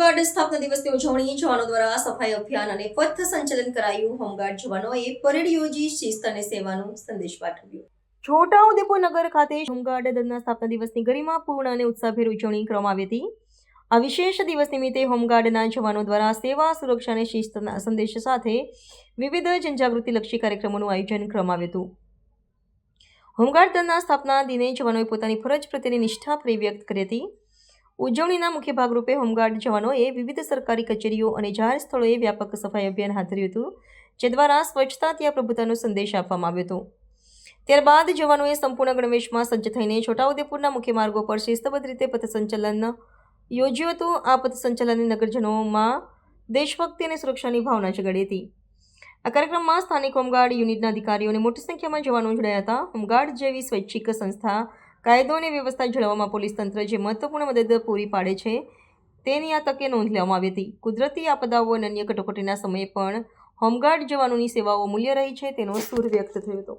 Home guard સ્થાપના દિવસની ઉજવણી જવાનો દ્વારા સફાઈ અભિયાન અને પથ સંચલન કરાયું. હોમગાર્ડ જવાનોએ પરેડ યોજી શિસ્ત અને સેવાનો સંદેશ પાઠવ્યો. છોટાઉદેપુર નગર ખાતે હોમગાર્ડ દળના સ્થાપના દિવસની ગરિમાપૂર્ણ અને ઉત્સાહભેર ઉજવણી કરવામાં આવી હતી. આ વિશેષ દિવસ નિમિત્તે હોમગાર્ડના જવાનો દ્વારા સેવા, સુરક્ષા અને શિસ્તના સંદેશ સાથે વિવિધ જનજાગૃતિલક્ષી કાર્યક્રમોનું આયોજન કરવામાં આવ્યું હતું. હોમગાર્ડ દળના સ્થાપના દિને જવાનોએ પોતાની ફરજ પ્રત્યેની નિષ્ઠા વ્યક્ત કરી હતી. ઉજવણીના મુખ્ય ભાગરૂપે હોમગાર્ડ જવાનોએ વિવિધ સરકારી કચેરીઓ અને જાહેર સ્થળોએ વ્યાપક સફાઈ અભિયાન હાથ ધર્યું હતું, જે દ્વારા સ્વચ્છતા ત્યાં પ્રભુતાનો સંદેશ આપવામાં આવ્યો હતો. ત્યારબાદ જવાનોએ સંપૂર્ણ ગણવેશમાં સજ્જ થઈને છોટાઉદેપુરના મુખ્ય માર્ગો પર શિસ્તબદ્ધ રીતે પથસંચલન યોજ્યું હતું. આ પથસંચલનની નગરજનોમાં દેશભક્તિ અને સુરક્ષાની ભાવના જગાડી હતી. આ કાર્યક્રમમાં સ્થાનિક હોમગાર્ડ યુનિટના અધિકારીઓ અને મોટી સંખ્યામાં જવાનો જોડાયા હતા. હોમગાર્ડ જેવી સ્વૈચ્છિક સંસ્થા કાયદો અને વ્યવસ્થા જાળવવામાં પોલીસ તંત્ર જે મહત્વપૂર્ણ મદદ પૂરી પાડે છે, તેની આ તકે નોંધ લેવામાં આવી હતી. કુદરતી આપદાઓ અને અન્ય કટોકટીના સમયે પણ હોમગાર્ડ જવાનોની સેવાઓ મૂલ્ય રહી છે, તેનો સુર વ્યક્ત થયો હતો.